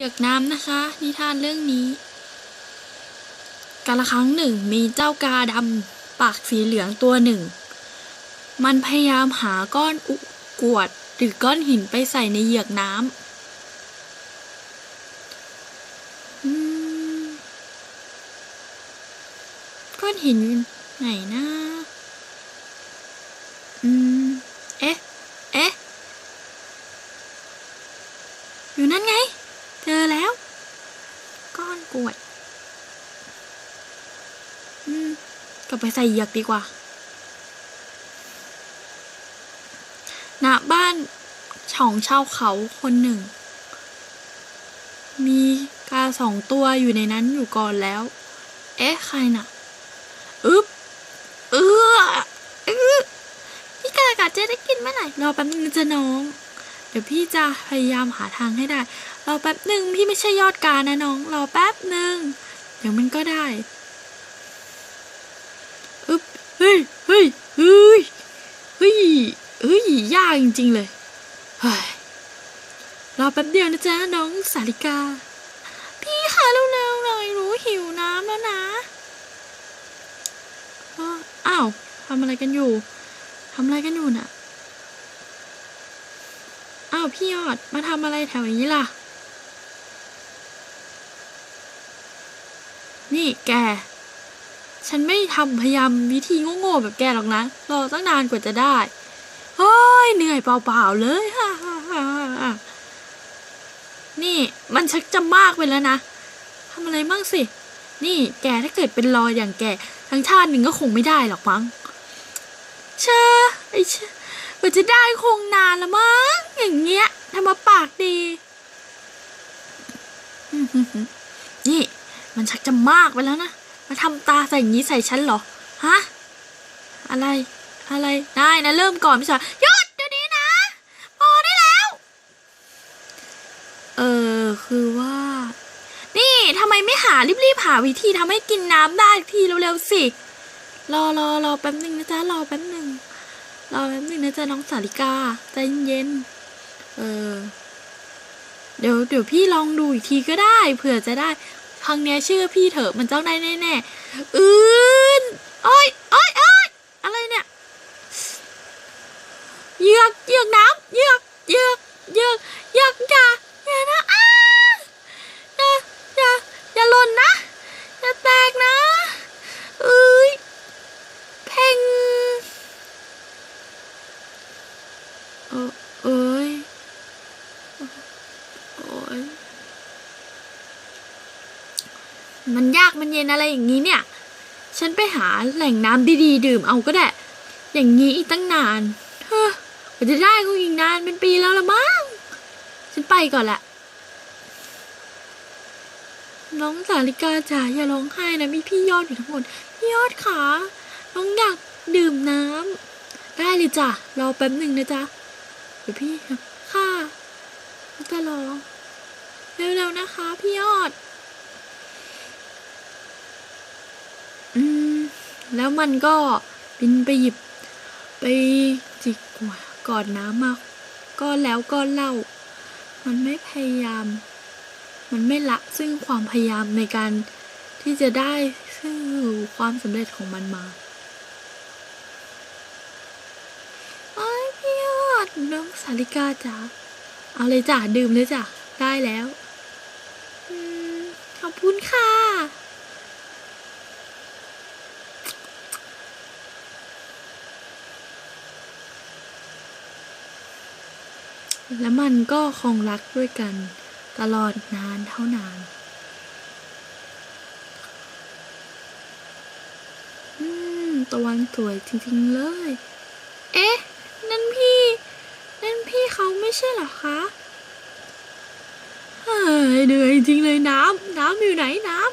เยือกน้ำนะคะ นิทานเรื่องนี้กาละครั้งหนึ่งมีเจ้ากาดำปากสีเหลืองตัวหนึ่ง มันพยายามหาก้อนอุกวดหรือก้อนหินไปใส่ในเหยือกน้ำก้อนหินไหนนะอืมเอ๊ะ เอ๊ะ อยู่นั่นไง ก้วดอืมกลับไปใส่เหยือกดีกว่าณบ้านของชาวเขาคนหนึ่ง มีกาสองตัวอยู่ในนั้นอยู่ก่อนแล้ว เอ๊ะ ใครน่ะ อึ๊บเออเออพี่กากาจะได้กินเมื่อไหร่รอแป๊บนึงจะน้อง เดี๋ยวพี่จะพยายามหาทางให้ได้ รอแป๊บหนึ่งพี่ไม่ใช่ยอดกานะน้อง รอแป๊บหนึ่งเดี๋ยวมันก็ได้อึ๊บเฮ้ยเฮ้ยเฮ้ยเฮ้ยเฮ้ยยากจริง ๆ เลยเฮ้ยรอแป๊บเดียวนะจ๊ะน้องสาริกา พี่คะเร็วๆหน่อยหนูหิวน้ำแล้วนะอ้าวทำอะไรกันอยู่ทำอะไรกันอยู่น่ะ อ้าวพี่ยอดมาทำอะไรแถวนี้ล่ะ นี่แก ฉันไม่ทำพยายามวิธีโง่ๆแบบแกหรอกนะ รอตั้งนานกว่าจะได้ เฮ้ย เหนื่อยเปล่าๆเลยฮ่าฮ่าฮ่านี่มันชักจะมากไปแล้วนะทำอะไรบ้างสิ นี่แกถ้าเกิดเป็นรอยอย่างแกทั้งชาติหนึ่งก็คงไม่ได้หรอกมั้งเชอไอเชอกว่าจะได้คงนานละมั้งอย่างเงี้ยทำมาปากดี มันชักจะมากไปแล้วนะ มาทำตาใส่อย่างนี้ใส่ฉันเหรอ ฮะ อะไร อะไรได้นะ เริ่มก่อนพี่ชายหยุดเดี๋ยวนี้นะ พอได้แล้ว เออ คือว่า นี่ทำไมไม่หารีบๆหาวิธีทำให้กินน้ำได้ทีเร็วๆสิ รอรอรอแป๊บหนึ่งนะจ๊ะ รอแป๊บหนึ่งรอแป๊บหนึ่งนะจ๊ะน้องสาริกา ใจเย็นเออเดี๋ยวเดี๋ยวพี่ลองดูอีกทีก็ได้เผื่อจะได้ ครั้งเนี้ยเชื่อพี่เถอะมันต้องได้แน่ๆอืนโอ้ยโอ้ยโอ้ยอะไรเนี่ยเหยือกเหยือกน้ำเหยือกเหยือกเหยือกเหยือกอย่าอย่านะอ้าอย่าอย่าอย่าหล่นนะอย่าแตกนะเอ้ยเพ่งเออเอ้ยโอ้ย มันยากมันเย็นอะไรอย่างนี้เนี่ย ฉันไปหาแหล่งน้ำดีๆ ดื่มเอาก็ได้ อย่างนี้อีกตั้งนานเฮ้อกว่าจะได้คงอีกนานเป็นปีแล้วละมั้ง ฉันไปก่อนละ น้องสาลิกาจ๋าอย่าร้องไห้นะมีพี่ยอดอยู่ทั้งหมดพี่ยอดขาน้องอยากดื่มน้ำได้เลยจ้ะ รอแป๊บหนึ่งนะจ๊ะ เดี๋ยวพี่ค่ะจะรอ เร็วๆนะคะ พี่ยอด อืม แล้วมันก็บินไปหยิบ ไปจิกหัวกอดน้ำมาก้อนแล้วก้อนเล่า มันไม่พยายาม มันไม่ละซึ่งความพยายามในการที่จะได้ซึ่งความสำเร็จของมันมาไอ้ยพี่ยอดน้องสาริกาจ๋าเอาเลยจ้ะดื่มเลยจ้ะได้แล้วขอบคุณค่ะ และมันก็คงรักด้วยกัน ตลอดนานเท่านานอืมตะวันสวยจริงๆเลย เอ๊ะ นั่นพี่ นั่นพี่เขาไม่ใช่หรอคะเฮ้ยเหนื่อยจริงเลยน้ำ น้ำอยู่ไหนน้ำ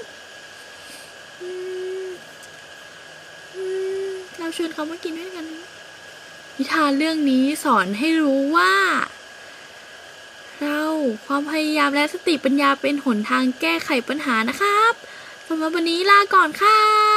เราชวนเขามากินด้วยกันนิทานเรื่องนี้สอนให้รู้ว่า ความพยายามและสติปัญญาเป็นหนทางแก้ไขปัญหานะครับสำหรับวันนี้ลาก่อนค่ะ